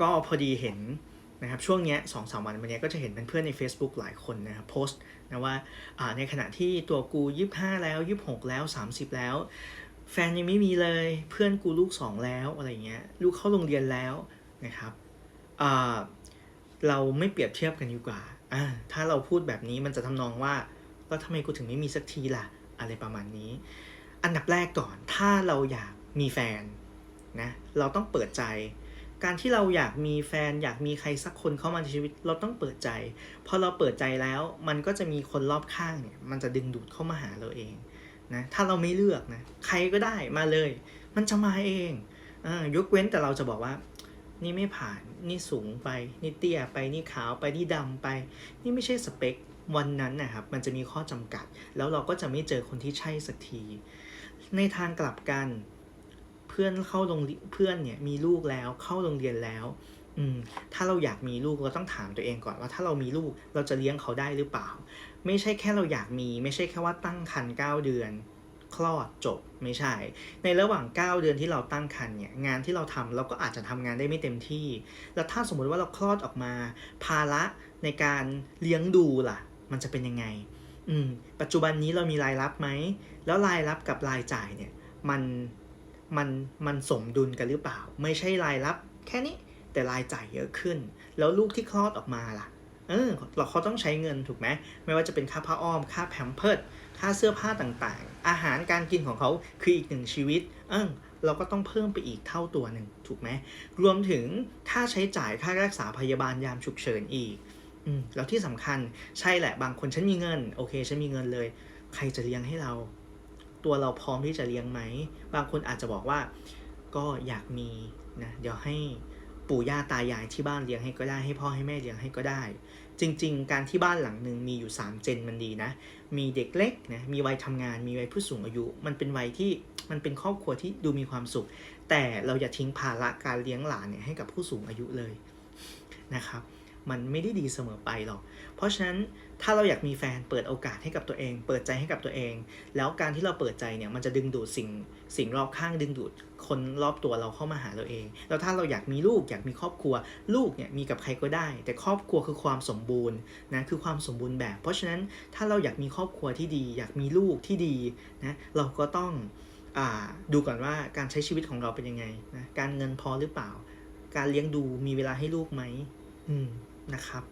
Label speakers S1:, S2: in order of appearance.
S1: ก็พอดีเห็นนะครับช่วงเนี้ยสองสามวันมาเนี้ยก็จะเห็นเพื่อนๆใน Facebook หลายคนนะครับโพสต์นะว่าอ่าในขณะที่ตัวกูยี่ห้าแล้วยี่หกแล้วสามสิบแล้ว แฟนยังไม่มีเลยเพื่อนกูลูกสองแล้วอะไรเงี้ยลูกเข้าโรงเรียนแล้วนะครับเราไม่เปรียบเทียบกันดีกว่าอ่าถ้าเราพูดแบบนี้มันจะทำนองว่าแล้วทำไมกูถึงไม่มีสักทีล่ะอะไรประมาณนี้ อันดับแรกก่อนถ้าเราอยากมีแฟนนะเราต้องเปิดใจ การที่เราอยากมีแฟนอยากมีใครสักคนเข้ามาในชีวิต เราต้องเปิดใจพอเราเปิดใจแล้ว มันก็จะมีคนรอบข้างเนี่ย มันจะดึงดูดเข้ามาหาเราเองนะถ้าเราไม่เลือกนะใครก็ได้มาเลย มันจะมาเองอยกเว้นแต่เราจะบอกว่า นี่ไม่ผ่านนี่สูงไป นี่เตี้ยไปนี่ขาวไปนี่ดำไป นี่ไม่ใช่สเปควันนั้นนะครับมันจะมีข้อจำกัด แล้วเราก็จะไม่เจอคนที่ใช่สักที ในทางกลับกัน พื่อนเข้าโรงเพื่อนเนี่ยมีลูกแล้วเข้าโรงเรียนแล้ว อืมถ้าเราอยากมีลูกเราต้องถามตัวเองก่อนว่าถ้าเรามีลูกเราจะเลี้ยงเขาได้หรือเปล่า ไม่ใช่แค่เราอยากมี ไม่ใช่แค่ว่าตั้งครรภ์9เดือนคลอดจบไม่ใช่ ในระหว่าง 9 เดือนที่เราตั้งครรภ์เนี่ยงานที่เราทำเราก็อาจจะทำงานได้ไม่เต็มที่ แล้วถ้าสมมุติว่าเราคลอดออกมา ภาระในการเลี้ยงดูล่ะ มันจะเป็นยังไง อืม ปัจจุบันนี้เรามีรายรับไหม แล้วรายรับกับรายจ่ายเนี่ย มัน มันมันสมดุลกันหรือเปล่า ไม่ใช่รายรับแค่นี้แต่รายจ่ายเยอะขึ้น แล้วลูกที่คลอดออกมาล่ะเออเราเขาต้องใช้เงินถูกไหมไม่ว่าจะเป็นค่าผ้าอ้อม ค่าแพมเพิร์ดค่าเสื้อผ้าต่างๆ อาหารการกินของเขาคืออีกหนึ่งชีวิต เออเราก็ต้องเพิ่มไปอีกเท่าตัวหนึ่งถูกไหมรวมถึงค่าใช้จ่ายค่ารักษาพยาบาลยามฉุกเฉินอีกอืมแล้วที่สำคัญใช่แหละบางคนฉันมีเงิน โอเคฉันมีเงินเลย ใครจะเลี้ยงให้เรา ตัวเราพร้อมที่จะเลี้ยงไหม บางคนอาจจะบอกว่าก็อยากมีนะเดี๋ยวให้ปู่ย่าตายายที่บ้านเลี้ยงให้ก็ได้ให้พ่อให้แม่เลี้ยงให้ก็ได้ จริง ๆ การที่บ้านหลังหนึ่งมีอยู่ 3 เจนมันดีนะ มีเด็กเล็กนะมีวัยทำงาน มีวัยผู้สูงอายุ มันเป็นวัยที่มันเป็นครอบครัวที่ดูมีความสุข แต่เราอย่าทิ้งภาระการเลี้ยงหลานเนี่ยให้กับผู้สูงอายุเลยนะครับ มันไม่ได้ดีเสมอไปหรอก เพราะฉะนั้นถ้าเราอยากมีแฟนเปิดโอกาสให้กับตัวเอง เปิดใจให้กับตัวเอง แล้วการที่เราเปิดใจเนี่ยมันจะดึงดูดสิ่งสิ่งรอบข้างดึงดูดคนรอบตัวเราเข้ามาหาเราเอง แล้วถ้าเราอยากมีลูกอยากมีครอบครัว ลูกเนี่ยมีกับใครก็ได้ แต่ครอบครัวคือความสมบูรณ์นะคือความสมบูรณ์แบบ เพราะฉะนั้นถ้าเราอยากมีครอบครัวที่ดี อยากมีลูกที่ดีนะเราก็ต้องอดูก่อนว่าการใช้ชีวิตของเราเป็นยังไงนะการเงินพอหรือเปล่า การเลี้ยงดูมีเวลาให้ลูกไหมอืม นะครับ